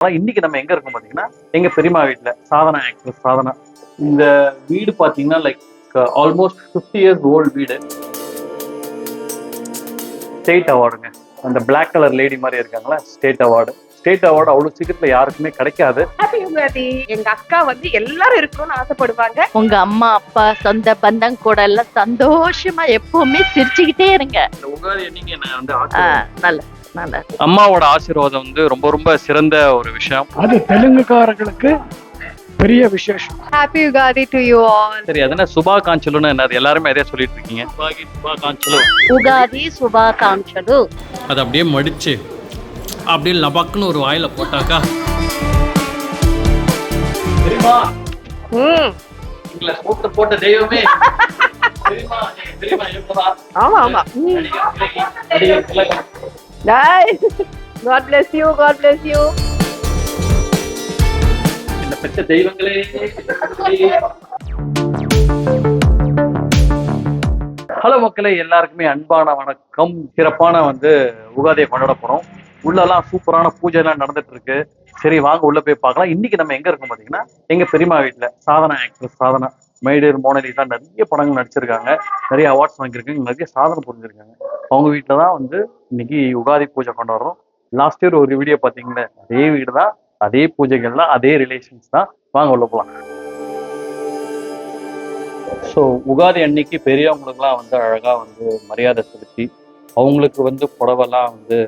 இன்னைக்கு நம்ம எங்க இருக்கோம் பாத்தீங்கன்னா எங்க பெரியம்மா வீட்டுல சாதனா ஆக்ட்ரஸ் சாதனா. இந்த வீடு பாத்தீங்கன்னா like almost fifty years old வீடு. ஸ்டேட் அவார்டுங்க அந்த பிளாக் கலர் லேடி மாதிரி இருக்காங்களா? ஸ்டேட் அவார்டு ஸ்டேட் அவார்டு அவ்வளவு சீக்கிரத்துல யாருக்குமே கிடைக்காது. எங்க அக்கா வந்து எல்லாரும் இருக்கணும்னு ஆசைப்படுவாங்க. உங்க அம்மா அப்பா சொந்த பந்தம் கூட எல்லாம் சந்தோஷமா எப்பவுமே சிரிச்சுக்கிட்டே இருங்க. இந்த உகாதி அன்னைக்கு நான் வந்து ஆ, நல்ல நல்ல அம்மாவோட ஆசீர்வாதம் வந்து ரொம்ப ரொம்ப சிறந்த ஒரு விஷயம். அது தெலுங்குக்காரர்களுக்கு பெரிய விசேஷம். Happy Ugadi to you all சரி அது என்ன சுபா காஞ்சலுன்னு என்னது எல்லாருமே அதே சொல்லிட்டு இருக்கீங்க? சுபா காஞ்சலு. உகாதி சுபாகாங்ஷலு அதை அப்படியே மடிச்சு அப்படியே லபக்குன்னு ஒரு வாயில போட்டாக்கா. தெரியுமா? எங்களை போட்டு போட்ட தெய்வமே. ஆமா ஆமா. God bless you God bless you இந்த பெற்ற தெய்வங்களே ஹலோ மக்களே எல்லாருக்குமே அன்பான வணக்கம். சிறப்பான வந்து உகாதியை கொண்டாட போறோம். உள்ளெல்லாம் சூப்பரான பூஜை எல்லாம் நடந்துட்டு இருக்கு சரி வாங்க உள்ள போய் பார்க்கலாம். இன்னைக்கு நம்ம எங்க இருக்கோம் பாத்தீங்கன்னா எங்க பெரியம்மா வீட்டுல சாதனா ஆக்ட்ரஸ் சாதனா மைடர் மோனலிசா நிறைய படங்கள் நடிச்சிருக்காங்க. நிறைய அவார்ட்ஸ் வாங்கியிருக்காங்க. நிறைய சாதனை புரிஞ்சிருக்காங்க. அவங்க வீட்டுல தான் வந்து இன்னைக்கு உகாதி பூஜை கொண்டாடுறோம் லாஸ்ட் இயர் ஒரு வீடியோ பாத்தீங்களே அதே வீடு தான் அதே பூஜைகள் தான் அதே ரிலேஷன்ஸ் தான். வாங்க உள்ள போலாம். ஸோ உகாதி அன்னைக்கு பெரியவங்களுக்குலாம் வந்து அழகா வந்து மரியாதை செலுத்தி அவங்களுக்கு வந்து புடவைலாம் வந்து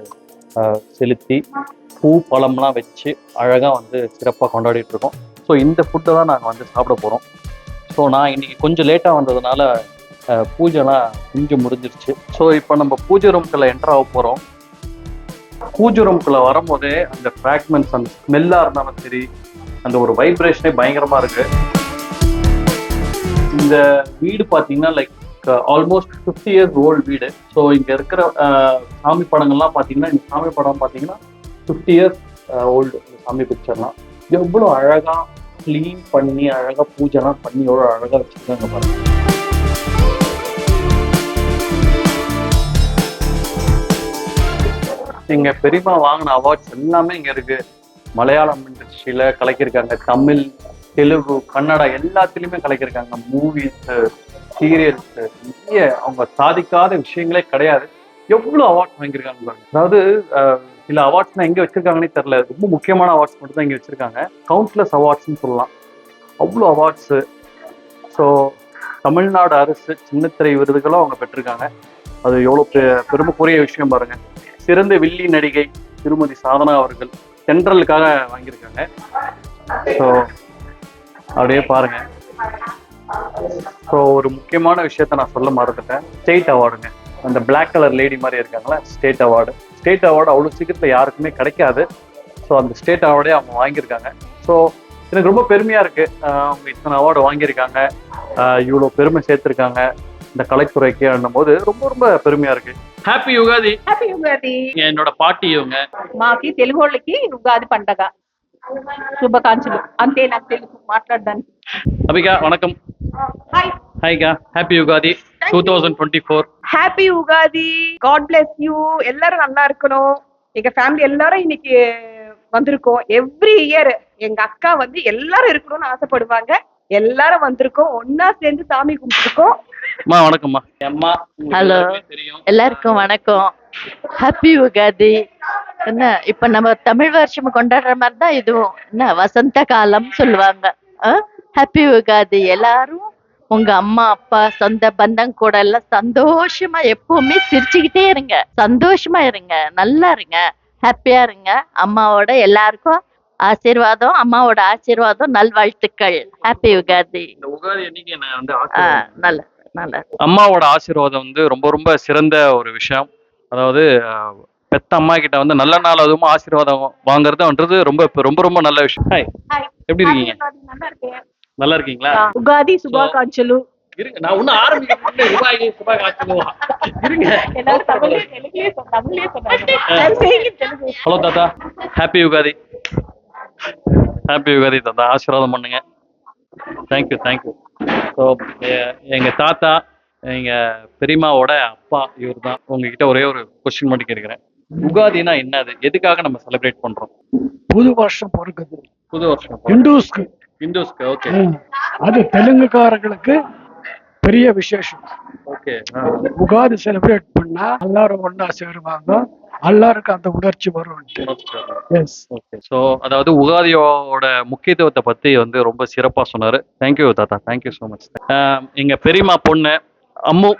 செலுத்தி பூ பழம்லாம் வச்சு அழகா வந்து சிறப்பாக கொண்டாடிட்டு இருக்கோம் ஸோ இந்த ஃபுட்டை தான் நாங்கள் வந்து சாப்பிட போகிறோம் ஸோ நான் இன்னைக்கு கொஞ்சம் லேட்டாக வந்ததுனால பூஜைலாம் கொஞ்சம் முடிஞ்சிருச்சு. ஸோ இப்போ நம்ம பூஜை ரூம்குள்ளே என்டர் ஆக போகிறோம் பூஜை ரூம்குள்ளே வரும்போதே அந்த ஃப்ராக்மெண்ட்ஸ் அந்த ஸ்மெல்லாக இருந்தாலும் சரி அந்த ஒரு வைப்ரேஷனே பயங்கரமா இருக்கு. இந்த வீடு பார்த்தீங்கன்னா like almost fifty years old வீடு. ஸோ இங்கே இருக்கிற uh, சாமி படங்கள்லாம் பார்த்தீங்கன்னா இந்த சாமி படம் பார்த்தீங்கன்னா ஃபிஃப்டி uh, இயர்ஸ் ஓல்டு சாமி பிக்சர்லாம் எவ்வளோ அழகா க்ளீன் பண்ணி அழகாக பூஜைலாம் பண்ணி எவ்வளோ அழகாக வச்சிருக்காங்க பாருங்க. எங்க பெரியம்மா வாங்கின அவார்ட்ஸ் எல்லாமே இங்க இருக்கு. மலையாளம் இண்டஸ்ட்ரியில கலக்கியிருக்காங்க. தமிழ் தெலுங்கு கன்னடா எல்லாத்துலயுமே கலக்கியிருக்காங்க. மூவிஸ் சீரியல் நிறைய அவங்க சாதிக்காத விஷயங்களே கிடையாது. எவ்வளவு அவார்ட்ஸ் வாங்கியிருக்காங்க பாருங்க. அதாவது சில அவார்ட்ஸ்லாம் எங்க வச்சிருக்காங்கன்னே தெரியல. ரொம்ப முக்கியமான அவார்ட்ஸ் மட்டும் தான் இங்க வச்சிருக்காங்க. கவுன்சிலர்ஸ் அவார்ட்ஸ்னு சொல்லலாம். அவ்வளோ அவார்ட்ஸ் ஸோ தமிழ்நாடு அரசு சின்னத்திரை விருதுகளும் அவங்க பெற்றிருக்காங்க. அது எவ்வளோ பெ பெருமைக்குரிய விஷயம் பாருங்க. சிறந்த வில்லி நடிகை திருமதி சாதனா அவர்கள் சென்ட்ரலுக்காக வாங்கியிருக்காங்க. ஸோ அப்படியே பாருங்க. ஸோ ஒரு முக்கியமான விஷயத்த நான் சொல்ல மறந்துட்டேன் ஸ்டேட் அவார்டுங்க அந்த Black கலர் லேடி மாதிரி இருக்காங்களா ஸ்டேட் அவார்டு ஸ்டேட் அவார்டு அவ்வளோ சீக்கிரத்துல யாருக்குமே கிடைக்காது ஸோ அந்த ஸ்டேட் அவார்டே அவங்க வாங்கியிருக்காங்க ஸோ எனக்கு ரொம்ப பெருமையா இருக்கு ஆஹ் அவங்க இத்தனை அவார்டு வாங்கியிருக்காங்க ஆஹ் இவ்வளோ பெருமை சேர்த்திருக்காங்க இந்த கலைத்துறைக்கு போது ரொம்ப ரொம்ப பெருமையா இருக்கு ஹாப்பி யுகாதி హ్యాపీ యుగాది என்னோட பாட்டி இவங்க మాకి తెలుగు వాళ్ళకి ఉగాది పండగ శుభాకాంక్షలు అంతే నాకు తెలుసు మాట్లాడడానికి அபிகா வணக்கம் Happy Ugadi two thousand twenty four happy Ugadi God bless you எல்லாரும் நல்லா இருக்கணும். எங்க ஃபேமிலி எல்லாரும் இன்னைக்கு வந்திருக்கோம். எவ்ரி இயர் எங்க அக்கா வந்து எல்லாரும் இருக்கணும்னு ஆசைப்படுவாங்க. எல்லாரும் வந்திருக்கோம். ஒன்னா சேர்ந்து சாமி கும்பிட்டுருக்கோம். அம்மா வணக்கம்மா. அம்மா Hello. எல்லாருக்குமே வணக்கம். ஹாப்பி உகாதி என்ன இப்ப நம்ம தமிழ் வருஷம் கொண்டாடுற மாதிரி தான் இதுவும். என்ன வசந்த காலம் சொல்லுவாங்க. ஹாப்பி உகாதி எல்லாரும் உங்க அம்மா அப்பா சொந்த பந்தம் கூட எல்லாம் சந்தோஷமா எப்பவுமே சிரிச்சுக்கிட்டே இருங்க. சந்தோஷமா இருங்க. நல்லா இருங்க. ஹாப்பியா இருங்க. அம்மாவோட எல்லாருக்கும் ஆசீர்வாதம் அம்மாவோட ஆசீர்வாதம் நல்வாழ்த்துக்கள். ஹாப்பி ஆசீர்வாதம் நல்ல நல்ல. அம்மாவோட ஆசீர்வாதம் வந்து ரொம்ப ரொம்ப சிறந்த ஒரு விஷயம். அதாவது பெத்த அம்மா கிட்ட வந்து நல்ல நாள் அதுவும் ஆசீர்வாதம் வாங்குறதுன்றது ரொம்ப ரொம்ப ரொம்ப நல்ல விஷயம். எப்படி இருக்கீங்க? நல்லா இருக்கீங்களா? உகாதி சுபாகாஞ்சலு. இருங்க நான் ஒன்னும் ஆரம்பிக்க சுபாகி சுபாகி ஆச்சலுவா இருங்க. ஹலோ தாத்தா. ஹாப்பி யுகாதி ஹாப்பி யுகாதி தாத்தா. ஆசீர்வாதம் பண்ணுங்க. தேங்க்யூ தேங்க்யூ ஸோ எங்க தாத்தா எங்க பெரியம்மாவோட அப்பா இவர் தான் உங்ககிட்ட ஒரே ஒரு கொஸ்டின் மட்டும் கேட்கிறேன். உகாதினா என்னது? எதுக்காக நம்ம செலிப்ரேட் பண்றோம்? புது வருஷம் பிறகுது புது வருஷம் இந்துஸ்க்கு ஹிந்துஸ்க்கு ஓகே. அது தெலுங்குக்காரர்களுக்கு பெரிய விசேஷம். ஓகே உகாதி செலிப்ரேட் பண்ணா எல்லாரும் ஒண்ணா சேருவாங்க. எல்லாருக்கும் அந்த உணர்ச்சி வரும். எஸ் ஓகே ஸோ அதாவது உகாதியோட முக்கியத்துவத்தை பத்தி வந்து ரொம்ப சிறப்பா சொன்னாரு. தேங்க்யூ தாத்தா. தேங்க்யூ ஸோ மச் எங்க பெரியம்மா பொண்ணு அம்மு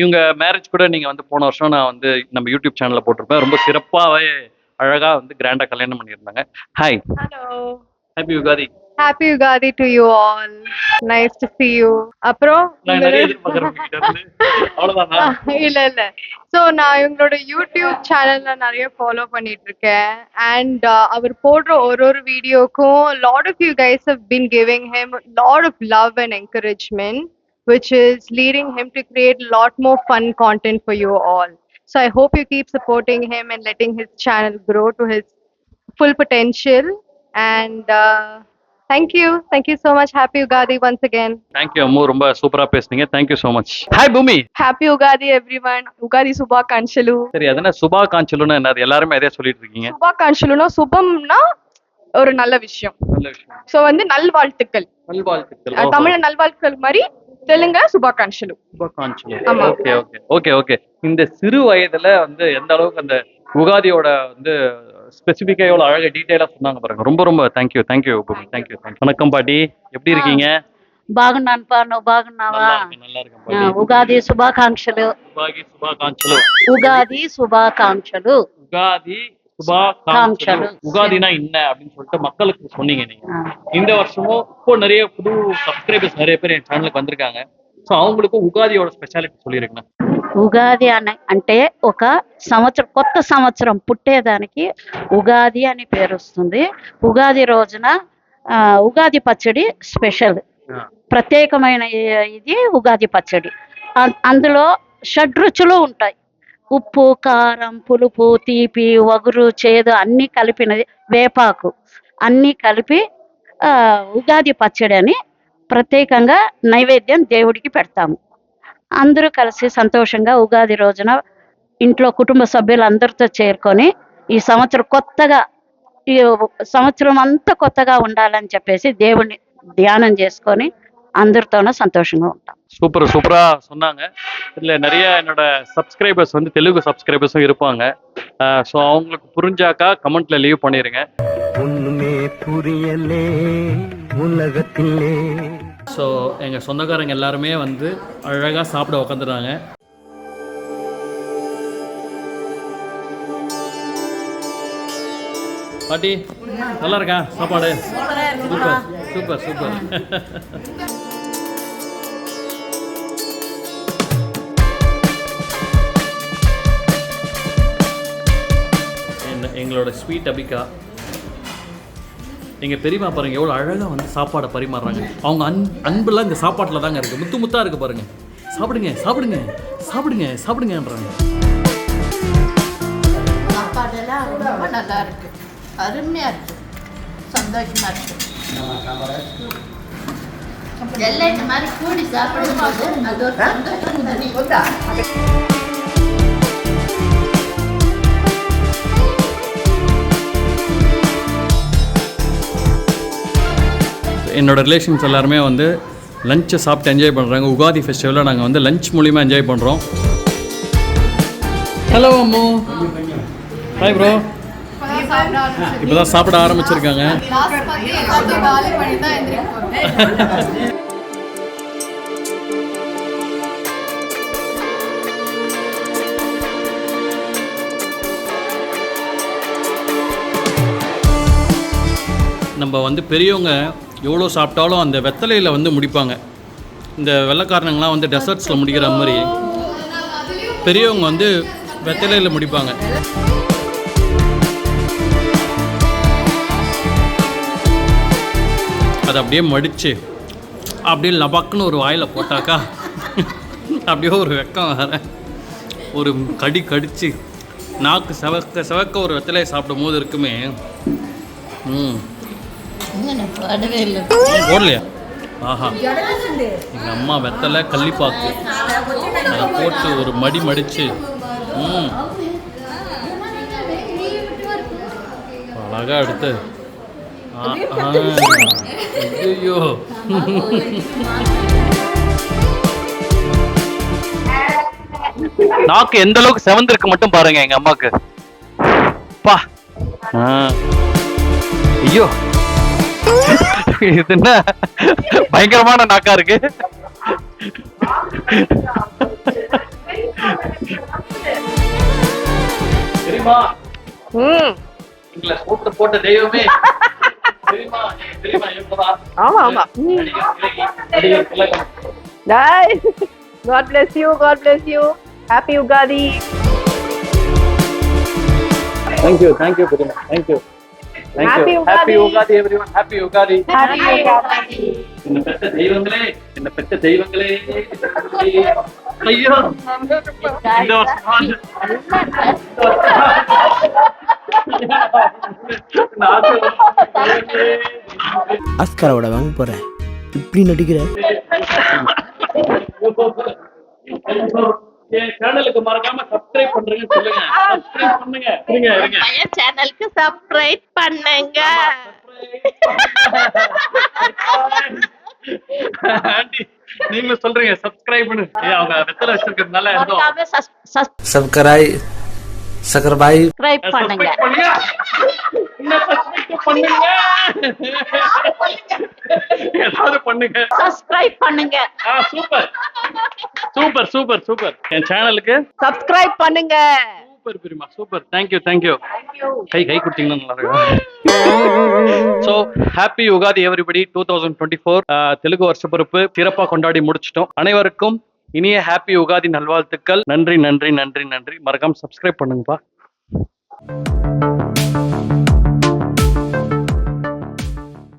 இவங்க மேரேஜ் கூட நீங்க வந்து போன வருஷம் நான் வந்து நம்ம யூடியூப் சேனல்ல போட்டிருப்பேன். ரொம்ப சிறப்பாவே அழகா வந்து கிராண்டா கல்யாணம் பண்ணியிருந்தாங்க. Hi Hello. Happy Ugadi Happy Ugadi to you all. Nice to see you. அப்புறம் நான் நிறைய எதிர்பார்க்குறேன் உங்ககிட்ட இருந்து. அவ்வளவுதானா இல்ல இல்ல சோ நான் இவங்களோட யூடியூப் சேனல்ல நிறைய ஃபாலோ பண்ணிட்டு இருக்கேன் அண்ட் அவர் போடுற ஒரு ஒரு வீடியோக்கும் lot of you guys have been giving him lot of love and encouragement which is leading him to create a lot more fun content for you all. So I hope you keep supporting him and letting his channel grow to his full potential. And thank you. Thank you so much. Happy Ugadi once again. Thank you Ammu ரொம்ப சூப்பரா பேசுனீங்க. Thank you so much hi Bhoomi Happy Ugadi, everyone. Ugadi Subhakankshalu. சரி அதனா சுபா காஞ்சலுன்னு என்னது எல்லாருமே அதே சொல்லிட்டு இருக்கீங்க. சுபாகாஞ்சலுனா சுபம்னா ஒரு நல்ல விஷயம். நல்ல விஷயம். சோ வந்து நல்வாழ்த்துக்கள். நல்வாழ்த்துக்கள். அஹ் தமிழ்ல நல்வாழ்த்துக்கள் மாதிரி சுபாகாஞ்சலு சுபகாஞ்சலு ஆமா. ஓகே ஓகே ஓகே ஓகே இந்த சிறு வயதுல வந்து எந்த அளவுக்கு அந்த உகாதியோட வந்து ஸ்பெசிஃபிக்கா எவ்வளவு அழகா டீடைலா சொன்னாங்க பாருங்க ரொம்ப ரொம்ப thank you thank you Bhoomi thank you thank you வணக்கம் பாட்டி எப்படி இருக்கீங்க బాగున్నాను పా నువ్వు బాగున్నావా நல்லா இருக்கேன் நல்லா இருக்கேன் ఆ, பாட்டி ఉగాది శుభాకాంక్షలు உகாதி சுபாகாஞ்சலு ఉగాది శుభాకాంక్షలు உகாதி காஞ்சலு. சுபாகாஞ்சலு உகாதினா என்ன அப்படின்னு சொல்லிட்டு மக்களுக்கு சொன்னீங்க நீங்க ఆ, இந்த வருஷமும் இப்போ நிறைய புது சப்ஸ்கிரைபர்ஸ் நிறைய பேர் என் சேனலுக்கு வந்திருக்காங்க ஸோ அவங்களுக்கும் உகாதியோட ஸ்பெஷாலிட்டி சொல்லியிருக்கேன் ఉగాది అని అంటే ఒక సంవత్సరం కొత్త సంవత్సరం పుట్టేదానికి ఉగాది అని పేరు వస్తుంది. ఉగాది రోజున ఉగాది పచ్చడి స్పెషల్. ప్రత్యేకమైన ఇది ఉగాది పచ్చడి. అందులో షడ్రుచులు ఉంటాయి. ఉప్పు కారం పులుపు తీపి వగురు చేదు అన్నీ కలిపినది వేపాకు అన్నీ కలిపి ఉగాది పచ్చడి అని ప్రత్యేకంగా నైవేద్యం దేవుడికి పెడతాము. అందరూ కలిసి సంతోషంగా ఉగాది రోజున ఇంట్లో కుటుంబ సభ్యులందరితో చేరుకొని ఈ సంవత్సరం కొత్తగా ఈ సంవత్సరం అంతా కొత్తగా ఉండాలని చెప్పేసి దేవుణ్ణి ధ్యానం చేసుకొని అందరితోనూ సంతోషంగా ఉంటాం சூப்பர் சூப்பரா சொன்னாங்க இதுல நிறைய என்னோட சப்ஸ்கிரைபர்ஸ் வந்து தெலுங்கு சப்ஸ்கிரைபர்ஸும் இருப்பாங்க ஸோ அவங்களுக்கு புரிஞ்சாக்கா கமெண்ட்ல லீவ் பண்ணிருங்க ஒண்ணுமே புரியலே உலகத்திலே ஸோ எங்கள் சொந்தக்காரங்க எல்லாருமே வந்து அழகாக சாப்பிட உக்காந்துறாங்க பாட்டி நல்லா இருக்கா சாப்பாடு? Super super super. என்ன- எங்களோட ஸ்வீட் அபிகா எங்க பெரியம்மா பாருங்க எவ்வளவு அழகா வந்து சாப்பாடை பரிமாறுறாங்க. அவங்க அன் அன்புலாம் இந்த சாப்பாட்டுல தாங்க இருக்கு. முத்து முத்தா இருக்கு பாருங்க. சாப்பிடுங்க சாப்பிடுங்க சாப்பிடுங்க சாப்பிடுங்கன்றாங்க. சாப்பாடெல்லாம் ரொம்ப நல்லா இருக்கு. அருமையா இருக்கு. சந்தோஷமா இருக்கு. எல்லாம் இந்த மாதிரி கூடி சாப்பிடும்போது அது ஒரு சந்தோஷம் என்னோடய என்னோட ரிலேஷன்ஸ் எல்லாருமே வந்து லஞ்சை சாப்பிட்டு என்ஜாய் பண்ணுறாங்க உகாதி ஃபெஸ்டிவலில் நாங்கள் வந்து லஞ்ச் மூலியமாக என்ஜாய் பண்ணுறோம் ஹலோ அம்மு. ஹாய் ப்ரோ இப்போ தான் சாப்பிட ஆரம்பிச்சிருக்காங்க. நம்ம வந்து பெரியவங்க எவ்வளோ சாப்பிட்டாலும் அந்த வெத்தலையில் வந்து முடிப்பாங்க. இந்த வெள்ளைக்காரனுங்களாம் வந்து டெசர்ட்ஸில் முடிக்கிற மாதிரி. பெரியவங்க வந்து வெத்தலையில் முடிப்பாங்க. அதை அப்படியே மடித்து அப்படியே லபாக்குன்னு ஒரு வாயில் போட்டாக்கா அப்படியே ஒரு வெக்கம் வேறு. ஒரு கடி கடித்து நாக்கு செவக்க செவக்க ஒரு வெத்தலையை சாப்பிடும் போது இருக்குமே. ம். போடவே இல்லை. போடலையா? ஆஹா. எங்கள் அம்மா வெத்தலை கள்ளிப்பாக்கு. அதை போட்டு ஒரு மடி மடிச்சு. ம். அழகா எடுத்து. ஆ, ஆ. ஐயோ நாக்கு எந்த அளவுக்கு செவந்திருக்கு மட்டும் பாருங்க எங்க அம்மாக்கு. பா. ஆ. ஐயோ. இது என்ன? பயங்கரமான நாக்கா இருக்கு. தெரியுமா? ம். எங்களை போட்டு தெய்வமே. ஆமா ஆமா நடிகர் திலகி, நடிகர் திலகம். Guys, God bless you. God bless you. Happy பெற்ற தெய்வங்களே என்ன பெற்ற தெய்வங்களே ஐயோ இந்த ஆஸ்காரோட வாங்க போறேன் இப்படி நடிக்கிற என் சேனலுக்கு மறக்காம சப்ஸ்கிரைப் பண்றீங்க சொல்லுங்க. சப்ஸ்கிரைப் பண்ணுங்க. இருங்க இருங்க. பையன் சேனலுக்கு சப்ஸ்கிரைப் பண்ணுங்க. ஆண்டி நீங்களும் சொல்றீங்க சப்ஸ்கிரைப் பண்ணு. ஏய், அவங்க வெத்தலை வச்சிருக்கிறதுனால சப்ஸ்கிரைப் பண்ணுங்க. ஏதாவது பண்ணுங்க? சப்ஸ்கிரைப் பண்ணுங்க. ஆ சூப்பர். Super super super. என் சேனலுக்கு Subscribe பண்ணுங்க. சூப்பர் பெரியமா super. Thank you thank you கை கை கொடுத்தீங்கன்னா நல்லா இருக்கும். So happy Ugadi everybody two thousand twenty four Telugu வருஷ பிறப்பு சிறப்பாக கொண்டாடி முடிச்சிட்டோம். அனைவருக்கும் இனிய ஹாப்பி உகாதி நல்வாழ்த்துக்கள். நன்றி நன்றி நன்றி நன்றி. மறக்காம சப்ஸ்கிரைப் பண்ணுங்கப்பா.